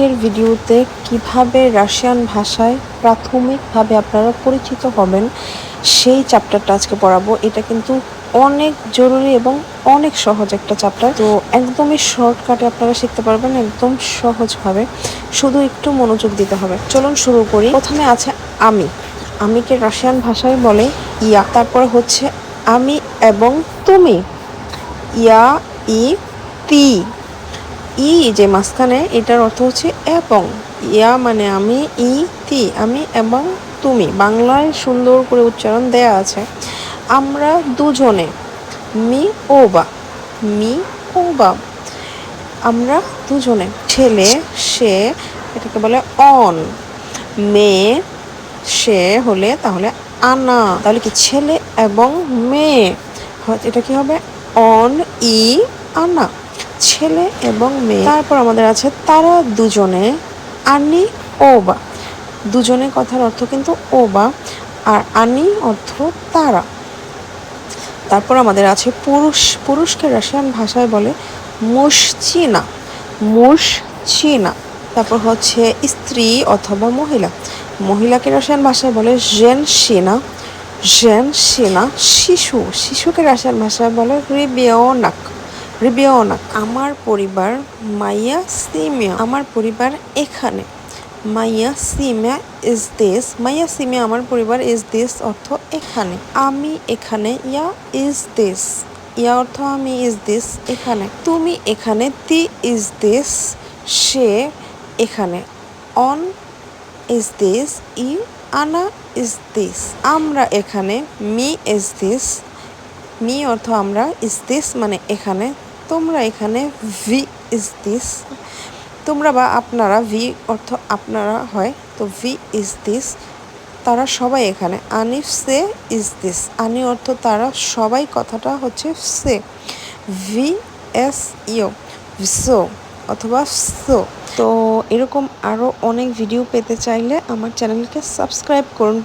আজকের ভিডিওতে কীভাবে রাশিয়ান ভাষায় প্রাথমিকভাবে আপনারা পরিচিত হবেন, সেই চ্যাপ্টারটা আজকে পড়াবো। এটা কিন্তু অনেক জরুরি এবং অনেক সহজ একটা চ্যাপ্টার তো একদমই শর্টকাটে আপনারা শিখতে পারবেন একদম সহজভাবে। শুধু একটু মনোযোগ দিতে হবে। চলুন শুরু করি। প্রথমে আছে আমি। আমিকে রাশিয়ান ভাষায় বলে ইয়া। তারপর হচ্ছে আমি এবং তুমি। ইয়া, ই, তি। ই যে মাঝখানে, এটার অর্থ হচ্ছে এবং। ইয়া মানে আমি, ই, তি, আমি এবং তুমি। বাংলায় সুন্দর করে উচ্চারণ দেয়া আছে। আমরা দুজনে, মি ও বা, মি ও বা। আমরা দুজনে, ছেলে, সে, এটাকে বলে অন। মেয়ে, সে হলে তাহলে আনা। তাহলে কি ছেলে এবং মেয়ে? এটা কি হবে? অন, ই, আনা। ছেলে এবং মেয়ে। তারপর আমাদের আছে তারা দুজনে, আনি ও বা দুজনে কথার অর্থ কিন্তু ও বা আর আনি অর্থ তারা। তারপর আমাদের আছে পুরুষ, পুরুষকে রাশিয়ান ভাষায় বলে মুশচিনা মুশচিনা। তারপর হচ্ছে স্ত্রী অথবা মহিলা। মহিলাকে রাশিয়ান ভাষায় বলে জেন সিনা জেন সিনা শিশু। শিশুকে রাশিয়ান ভাষায় বলে রিবিয়নাক রিবিয়নাক আমার পরিবার মাইয়া সিমিয়া, আমার পরিবার এখানে। মাইয়া সিমিয়া ইজ দিস মাইয়া সিমিয়া, আমার পরিবার ইজ দিস অর্থ এখানে। আমি এখানে, ইয়া ইজ দিস ইয়া অর্থ আমি ইজ দিস এখানে। তুমি এখানে, তি ইজ দিস সে এখানে। অন ইজ দিস ই আনা ইজ দিস আমরা এখানে, মি ইজ দিস মি অর্থ আমরা ইজ দিস মানে এখানে তোমরা এখানে ভি ইজ দিস। তোমরা বা আপনারা, ভি অর্থ আপনারা হয়, তো ভি ইজ দিস। তারা সবাই এখানে। আনিফ সে ইজ দিস। আনি অর্থ তারা সবাই, কথাটা হচ্ছে সে। ভি এস ইও। সো অথবা সো। তো এরকম আরও অনেক ভিডিও পেতে চাইলে আমার চ্যানেলকে সাবস্ক্রাইব করুন।